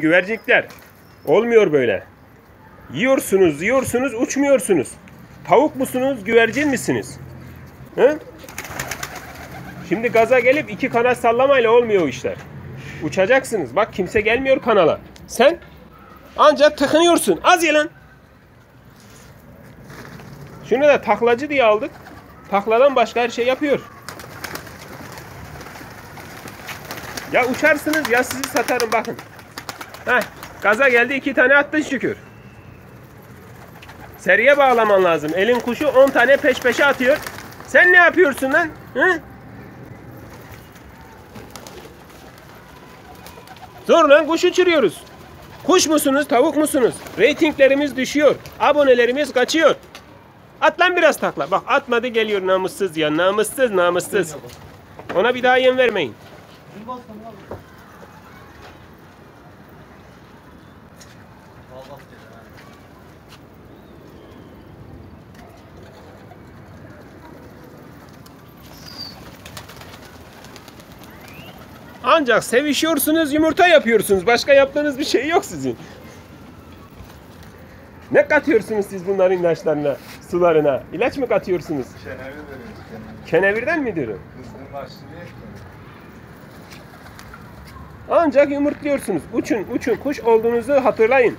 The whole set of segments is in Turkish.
Güvercinlikler. Olmuyor böyle. Yiyorsunuz, yiyorsunuz, uçmuyorsunuz. Tavuk musunuz, güvercin misiniz? Hı? Şimdi gaza gelip iki kanat sallamayla olmuyor o işler. Uçacaksınız. Bak kimse gelmiyor kanala. Sen ancak tıkınıyorsun. Az ye lan. Şunu da taklacı diye aldık. Takladan başka her şey yapıyor. Ya uçarsınız ya sizi satarım bakın. Heh, gaza geldi iki tane attın şükür. Seriye bağlaman lazım. Elin kuşu 10 tane peş peşe atıyor. Sen ne yapıyorsun lan? Hı? Dur lan kuş uçuruyoruz. Kuş musunuz, tavuk musunuz? Reytinglerimiz düşüyor. Abonelerimiz kaçıyor. At lan biraz takla. Bak atmadı geliyor namussuz ya. Namussuz, namussuz. Ona bir daha yem vermeyin. Ancak sevişiyorsunuz, yumurta yapıyorsunuz. Başka yaptığınız bir şey yok sizin. Ne katıyorsunuz siz bunların ilaçlarına, sularına? İlaç mı katıyorsunuz? Kenevir veriyoruz kenevir. Kenevirden mi diyorum? Ancak yumurtluyorsunuz. Uçun, uçun. Kuş olduğunuzu hatırlayın.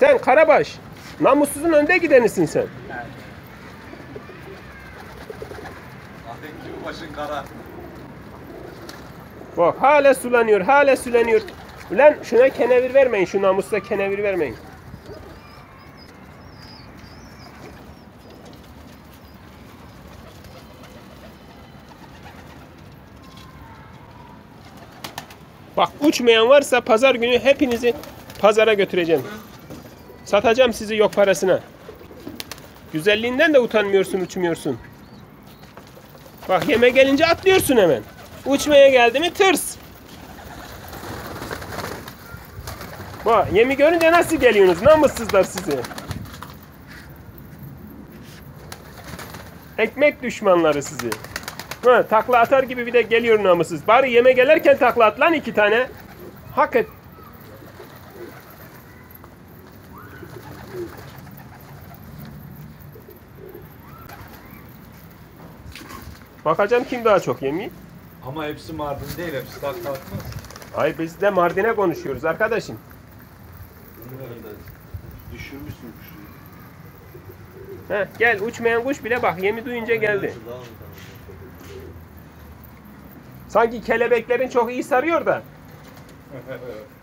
Sen Karabaş, namussuzun önde gidenisin sen. Gibi başın kara. Bak hala sulanıyor, hala sulanıyor. Ulan şuna kenevir vermeyin, şu namusla kenevir vermeyin. Bak uçmayan varsa pazar günü hepinizi pazara götüreceğim. Satacağım sizi yok parasına. Güzelliğinden de utanmıyorsun, uçmuyorsun. Bak yeme gelince atlıyorsun hemen. Uçmaya geldi mi tırs. Bak yemi görünce nasıl geliyorsunuz? Namussuzlar sizi. Ekmek düşmanları sizi. Ha, takla atar gibi bir de geliyor namussuz. Bari yeme gelirken takla at lan iki tane. Hak et. Bakacağım kim daha çok yemiyor. Ama hepsi Mardin değil, hepsi takla atmaz. Ay biz de Mardin'e konuşuyoruz arkadaşım. Düşürmüşsün kuşu. Heh, gel uçmayan kuş bile bak yemi duyunca geldi. Sanki kelebeklerin çok iyi sarıyor da.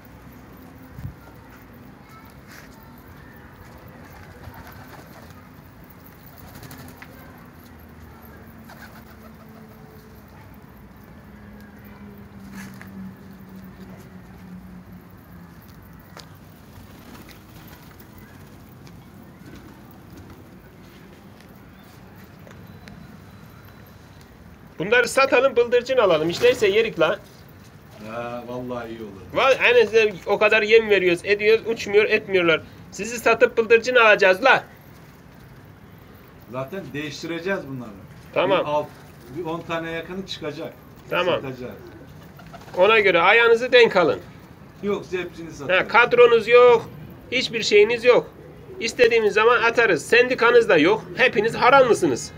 Bunları satalım bıldırcın alalım. İşteyse yerik la. Ha, vallahi iyi olur. En azından o kadar yem veriyoruz, ediyoruz, uçmuyor, etmiyorlar. Sizi satıp bıldırcın alacağız la. Zaten değiştireceğiz bunları. Tamam. Bir, alt, bir 10 tane yakını çıkacak. Tamam. Satacağız. Ona göre ayağınızı denk alın. Yok hepsini Ha, satacağız. kadronuz yok, hiçbir şeyiniz yok. İstediğimiz zaman atarız. Sendikanız da yok. Hepiniz haramlısınız.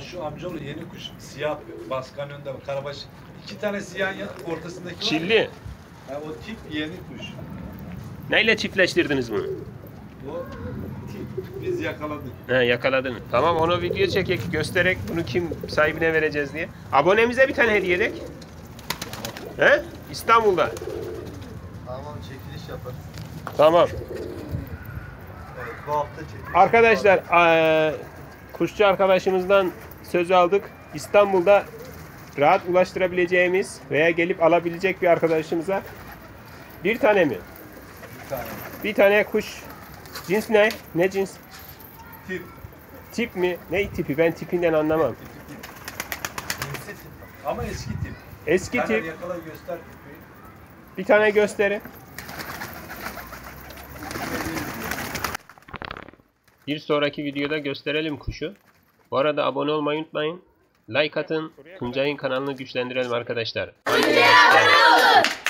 Şu amcaoğlu yeni kuş. Siyah baskan önde bak, karabaş. İki tane siyah yan ortasındaki var. ya. Çilli. Ha, o tip yeni kuş. Neyle çiftleştirdiniz bunu? O tip. Biz yakaladık. He yakaladın. Tamam onu video çekek göstererek bunu kim sahibine vereceğiz diye. Abonemize bir tane hediye edek. He? İstanbul'da. Tamam çekiliş yaparız. Tamam. Evet bu hafta çekiliş Arkadaşlar eee, kuşçu arkadaşımızdan söz aldık. İstanbul'da rahat ulaştırabileceğimiz veya gelip alabilecek bir arkadaşımıza bir tane mi? Bir tane. Bir tane kuş. Cins ne? Ne cins? Tip. Tip mi? Ne tipi? Ben tipinden anlamam. Tip. Tip. Ama eski tip. Eski tip. yakala göster tipi. Bir tane gösterin. Bir sonraki videoda gösterelim kuşu. Bu arada abone olmayı unutmayın. Like atın. Tuncay'ın kanalını güçlendirelim arkadaşlar. Haydi görüşürüz.